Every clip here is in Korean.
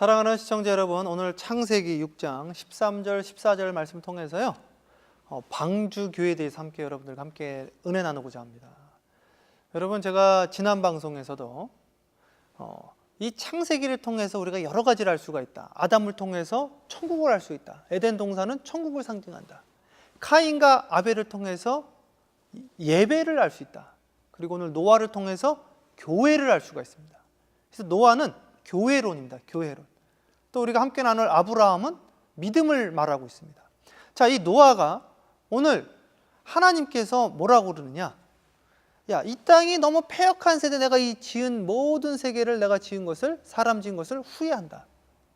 사랑하는 시청자 여러분, 오늘 창세기 6장 13절, 14절 말씀 통해서요. 어, 방주 교회에 대해서 함께 여러분들과 함께 은혜 나누고자 합니다. 여러분 제가 지난 방송에서도 어, 이 창세기를 통해서 우리가 여러 가지를 알 수가 있다. 아담을 통해서 천국을 알 수 있다. 에덴 동산은 천국을 상징한다. 카인과 아벨을 통해서 예배를 알 수 있다. 그리고 오늘 노아를 통해서 교회를 알 수가 있습니다. 그래서 노아는 교회론입니다. 교회론. 또 우리가 함께 나눌 아브라함은 믿음을 말하고 있습니다. 자, 이 노아가 오늘 하나님께서 뭐라고 그러느냐? 야, 이 땅이 너무 폐역한 세대 내가 이 지은 모든 세계를 내가 지은 것을 사람 지은 것을 후회한다.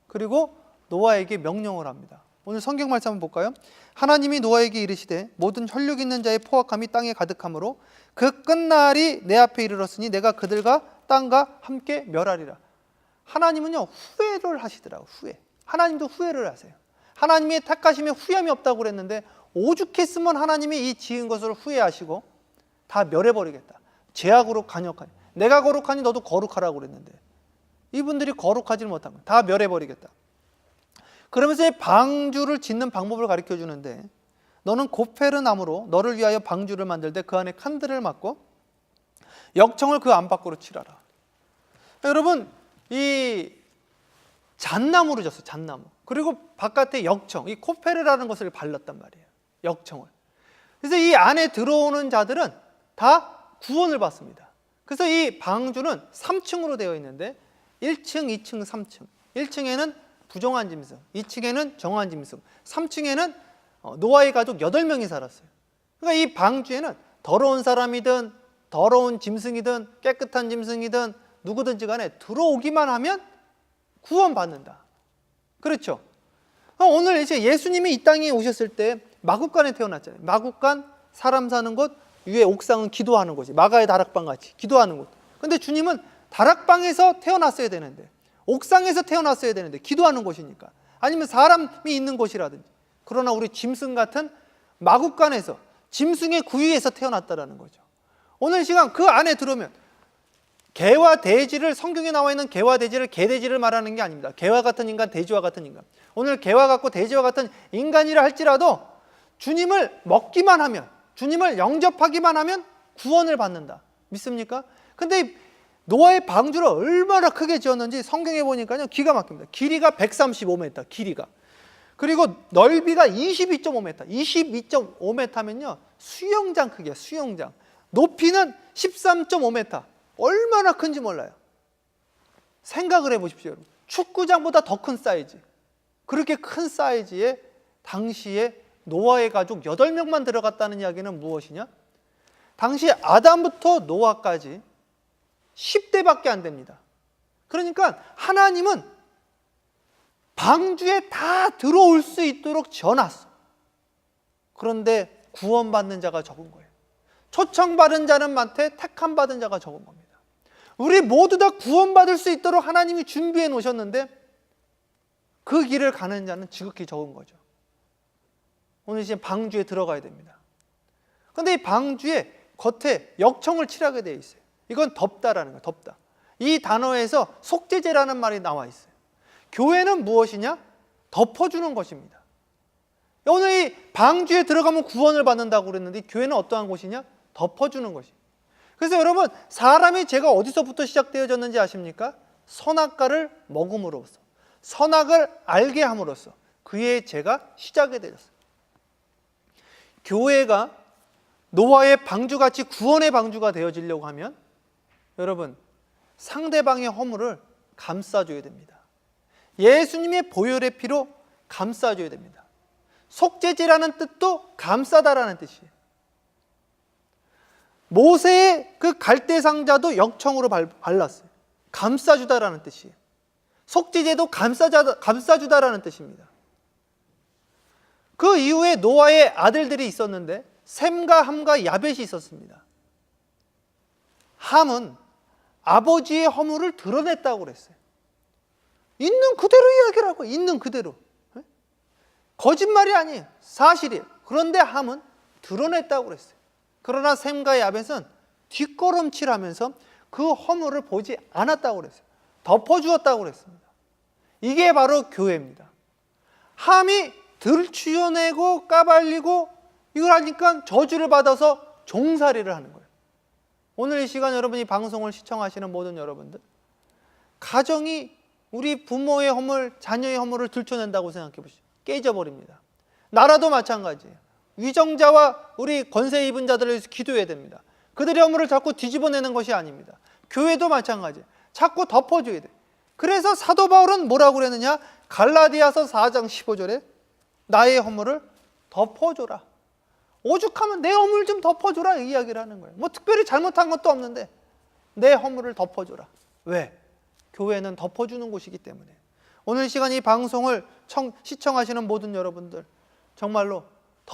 그리고 노아에게 명령을 합니다. 오늘 성경 말씀 한번 볼까요? 하나님이 노아에게 이르시되 모든 혈육 있는 자의 포악함이 땅에 가득하므로 그 끝날이 내 앞에 이르렀으니 내가 그들과 땅과 함께 멸하리라. 하나님은요 후회를 하시더라고 후회. 하나님도 후회를 하세요. 하나님의 택하심에 후회함이 없다고 그랬는데 오죽했으면 하나님이 이 지은 것을 후회하시고 다 멸해버리겠다. 죄악으로 간역하니 내가 거룩하니 너도 거룩하라고 그랬는데 이분들이 거룩하지 못하면 다 멸해버리겠다. 그러면서 이 방주를 짓는 방법을 가르쳐 주는데 너는 고페르 나무로 너를 위하여 방주를 만들되 그 안에 칸들을 막고 역청을 그 안팎으로 칠하라. 여러분 이 잣나무로 졌어 잣나무. 그리고 바깥에 역청, 이 코페르라는 것을 발랐단 말이에요. 역청을. 그래서 이 안에 들어오는 자들은 다 구원을 받습니다. 그래서 이 방주는 3층으로 되어 있는데 1층, 2층, 3층. 1층에는 부정한 짐승, 2층에는 정한 짐승, 3층에는 어, 노아의 가족 8명이 살았어요. 그러니까 이 방주에는 더러운 사람이든 더러운 짐승이든 깨끗한 짐승이든 누구든지 간에 들어오기만 하면 구원받는다. 그렇죠? 어, 오늘 이제 예수님이 이 땅에 오셨을 때 마국간에 태어났잖아요. 마국간 사람 사는 곳 위에 옥상은 기도하는 곳이 마가의 다락방 같이 기도하는 곳. 근데 주님은 다락방에서 태어났어야 되는데 옥상에서 태어났어야 되는데 기도하는 곳이니까 아니면 사람이 있는 곳이라든지 그러나 우리 짐승 같은 마국간에서 짐승의 구유에서 태어났다라는 거죠. 오늘 시간 그 안에 들어오면 개와 돼지를 성경에 나와 있는 개와 돼지를 개돼지를 말하는 게 아닙니다. 개와 같은 인간, 돼지와 같은 인간. 오늘 개와 같고 돼지와 같은 인간이라 할지라도 주님을 먹기만 하면 주님을 영접하기만 하면 구원을 받는다. 믿습니까? 근데 노아의 방주를 얼마나 크게 지었는지 성경에 보니까요. 기가 막힙니다. 길이가 135m, 길이가. 그리고 넓이가 22.5m. 22.5m면요. 수영장 크기야, 수영장. 높이는 13.5m. 얼마나 큰지 몰라요. 생각을 해 보십시오, 여러분. 축구장보다 더 큰 사이즈. 그렇게 큰 사이즈의 당시에 노아의 가족 8명만 들어갔다는 이야기는 무엇이냐? 당시 아담부터 노아까지 10대밖에 안 됩니다. 그러니까 하나님은 방주에 다 들어올 수 있도록 지어놨어. 그런데 구원받는 자가 적은 거예요. 초청받은 자는 많되 택함 받은 자가 적은 겁니다. 우리 모두 다 구원받을 수 있도록 하나님이 준비해 놓으셨는데 그 길을 가는 자는 지극히 적은 거죠. 오늘 이제 방주에 들어가야 됩니다. 근데 이 방주에 겉에 역청을 칠하게 되어 있어요. 이건 덥다라는 거예요. 덥다. 이 단어에서 속죄제라는 말이 나와 있어요. 교회는 무엇이냐? 덮어주는 것입니다. 오늘 이 방주에 들어가면 구원을 받는다고 그랬는데 교회는 어떠한 곳이냐? 덮어주는 것이. 그래서 여러분 사람이 죄가 어디서부터 시작되어졌는지 아십니까? 선악과를 먹음으로써 선악을 알게 함으로써 그의 죄가 시작이 되었어요. 교회가 노아의 방주같이 구원의 방주가 되어지려고 하면 여러분 상대방의 허물을 감싸줘야 됩니다. 예수님의 보혈의 피로 감싸줘야 됩니다. 속죄제라는 뜻도 감싸다라는 뜻이에요. 모세의 그 갈대 상자도 역청으로 발랐어요. 감싸주다라는 뜻이에요. 속죄제도 감싸자, 감싸주다라는 뜻입니다. 그 이후에 노아의 아들들이 있었는데 셈과 함과 야벳이 있었습니다. 함은 아버지의 허물을 드러냈다고 그랬어요. 있는 그대로 이야기라고 있는 그대로. 거짓말이 아니에요. 사실이에요. 그런데 함은 드러냈다고 그랬어요. 그러나 셈과 야벳은 뒷걸음질하면서 그 허물을 보지 않았다고 그랬어요. 덮어주었다고 그랬습니다. 이게 바로 교회입니다. 함이 들추어내고 까발리고 이걸 하니까 저주를 받아서 종살이를 하는 거예요. 오늘 이 시간 여러분이 방송을 시청하시는 모든 여러분들 가정이 우리 부모의 허물, 자녀의 허물을 들춰낸다고 생각해 보시죠. 깨져버립니다. 나라도 마찬가지예요. 위정자와 우리 권세 입은 자들을 위해서 기도해야 됩니다. 그들의 허물을 자꾸 뒤집어내는 것이 아닙니다. 교회도 마찬가지예요. 자꾸 덮어줘야 돼. 그래서 사도 바울은 뭐라고 그랬느냐? 갈라디아서 4장 15절에 나의 허물을 덮어줘라. 오죽하면 내 허물 좀 덮어줘라 이 이야기를 하는 거예요. 뭐 특별히 잘못한 것도 없는데 내 허물을 덮어줘라. 왜? 교회는 덮어주는 곳이기 때문에. 오늘 시간 이 방송을 청, 시청하시는 모든 여러분들 정말로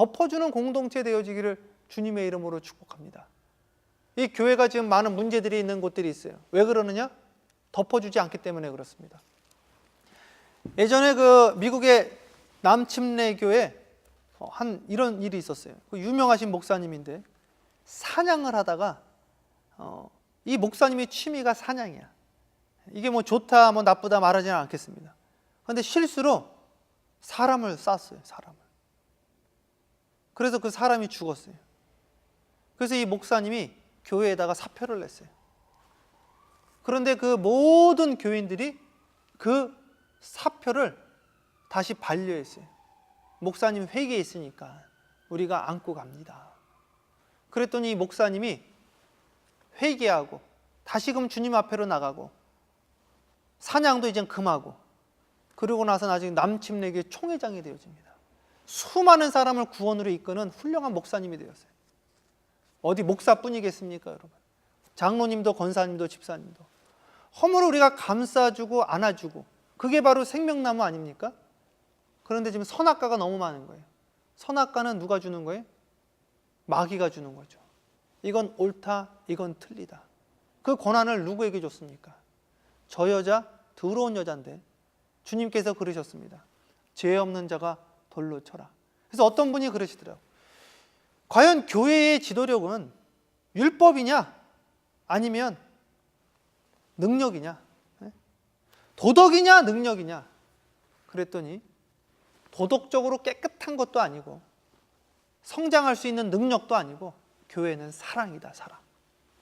덮어주는 공동체 되어지기를 주님의 이름으로 축복합니다. 이 교회가 지금 많은 문제들이 있는 곳들이 있어요. 왜 그러느냐? 덮어주지 않기 때문에 그렇습니다. 예전에 그 미국의 남침례교회 어, 한 이런 일이 있었어요. 그 유명하신 목사님인데 사냥을 하다가 어, 이 목사님의 취미가 사냥이야. 이게 뭐 좋다, 뭐 나쁘다 말하지는 않겠습니다. 그런데 실수로 사람을 쐈어요. 사람을. 그래서 그 사람이 죽었어요. 그래서 이 목사님이 교회에다가 사표를 냈어요. 그런데 그 모든 교인들이 그 사표를 다시 반려했어요. 목사님 회개했으니까 우리가 안고 갑니다. 그랬더니 목사님이 회개하고 다시금 주님 앞에로 나가고 사냥도 이젠 금하고 그러고 나서 나중에 남침례교 총회장이 되어집니다. 수많은 사람을 구원으로 이끄는 훌륭한 목사님이 되었어요. 어디 목사뿐이겠습니까, 여러분? 장로님도 권사님도 집사님도 허물을 우리가 감싸주고 안아주고 그게 바로 생명나무 아닙니까? 그런데 지금 선악과가 너무 많은 거예요. 선악과는 누가 주는 거예요? 마귀가 주는 거죠. 이건 옳다, 이건 틀리다. 그 권한을 누구에게 줬습니까? 저 여자 더러운 여자인데 주님께서 그러셨습니다. 죄 없는 자가 돌로 쳐라. 그래서 어떤 분이 그러시더라고요. 과연 교회의 지도력은 율법이냐? 아니면 능력이냐? 예? 도덕이냐? 능력이냐? 그랬더니 도덕적으로 깨끗한 것도 아니고 성장할 수 있는 능력도 아니고 교회는 사랑이다, 사랑.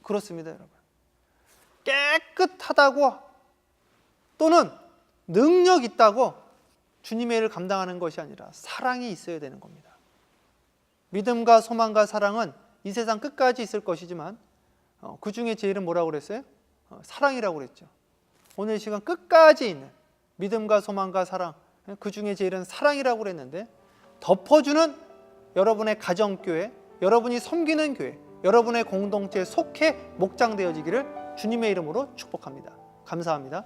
그렇습니다, 여러분. 깨끗하다고 또는 능력 있다고 주님의 일을 감당하는 것이 아니라 사랑이 있어야 되는 겁니다. 믿음과 소망과 사랑은 이 세상 끝까지 있을 것이지만 어, 그 중에 제일은 뭐라고 그랬어요? 어, 사랑이라고 그랬죠. 오늘 이 시간 끝까지 있는 믿음과 소망과 사랑 그 중에 제일은 사랑이라고 그랬는데 덮어주는 여러분의 가정교회, 여러분이 섬기는 교회, 여러분의 공동체에 속해 목장되어지기를 주님의 이름으로 축복합니다. 감사합니다.